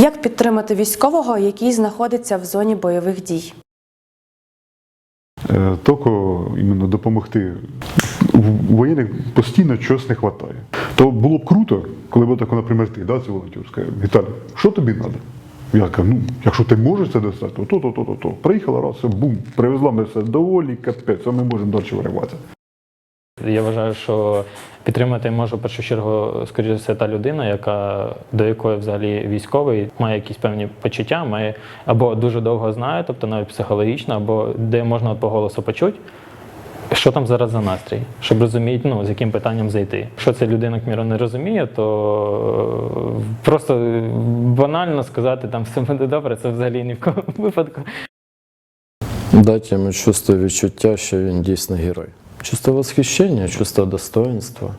Як підтримати військового, який знаходиться в зоні бойових дій? Е, Тільки іменно допомогти. Воєнних постійно чогось не вистачає. То було б круто, коли б так, наприклад, ти, да, це волонтер, скаже, Віталій, що тобі треба? Я кажу, ну, якщо ти можеш це достати, то то, то, то, то. Приїхала раз, бум, привезла ми все доволі, капець, а ми можемо далі вириватися. Я вважаю, що підтримати може в першу чергу, скоріше все, та людина, яка до якої взагалі військовий має якісь певні почуття, має або дуже довго знає, тобто навіть психологічно, або де можна по голосу почути. Що там зараз за настрій, щоб розуміти, ну, з яким питанням зайти. Якщо ця людина, к не розуміє, то е, просто банально сказати там все буде добре, це взагалі ні в якому випадку. Дати йому чувство відчуття, що він дійсно герой. Чувство восхищення, чувство достоинства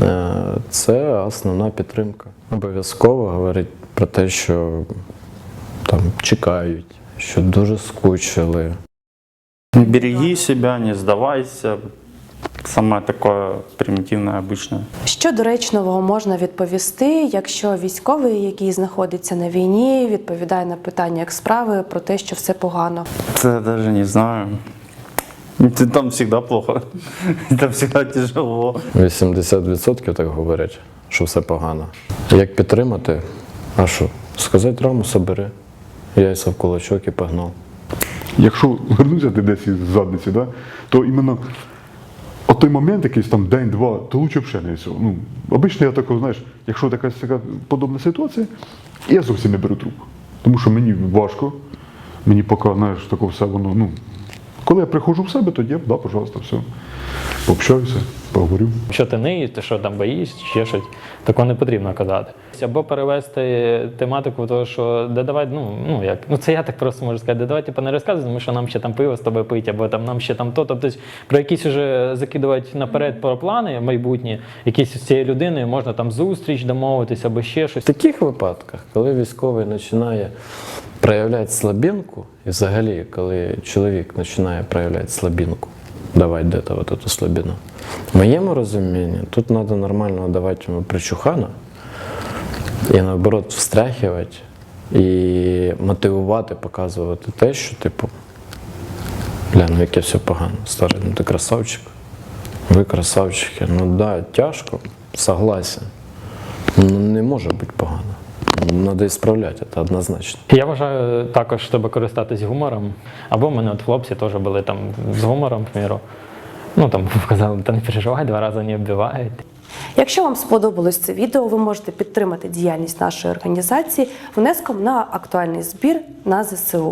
е, це основна підтримка. Обов'язково говорить про те, що там чекають, що дуже скучили. Береги себя, не сдавайся. Самое такое примитивное, обычное. Що доречного можна відповісти, якщо військовий, який знаходиться на війні, відповідає на питання як справи про те, що все погано? Это даже не знаю. Ты Там всегда плохо. Там всегда тяжело. 80% так говорять, що все погано. Як підтримати? А що? Сказати раму собери, яйця в кулачок і погнав. Якщо вернуться ти десь із задниці, да, то іменно от той момент, якийсь там день-два, то лучше б ще не цього. Ну, обично я такого, знаєш, якщо така, така подобна ситуація, я зовсім не беру трубку. Тому що мені важко, мені поки, знаєш, таке все воно, ну. Коли я приходжу в себе, тоді, да, пожалуйста, все. Пообщаюся, поговорю. Що ти ниєш, ти що там боїшся, ще щось, такого не потрібно казати. Або перевести тематику, того, що да давай, ну, ну як, ну це я так просто можу сказати, да давай типу, не розказуй, тому що нам ще там пиво з тобою пить, або там нам ще там то. Тобто про якісь уже закидувати наперед про плани майбутні, якісь з цією людиною можна там зустріч домовитися або ще щось. В таких випадках, коли військовий починає проявляти слабінку, і взагалі, коли чоловік починає проявляти слабінку, давати де-то вот эту слабину. В моєму розумінні, тут треба нормально давати йому причухана і наоборот встряхувати і мотивувати, показувати те, що, типу, бля, ну яке все погано. Старий, ну ти красавчик. Ви красавчики. Ну да, тяжко, согласен. Ну, не може бути погано. Треба ісправляти, це однозначно. Я вважаю також, щоб користатись гумором. Або в мене от хлопці теж були там з гумором, в міру. Ну там казали, та не переживай, два рази не вбивають. Якщо вам сподобалось це відео, ви можете підтримати діяльність нашої організації внеском на актуальний збір на ЗСУ.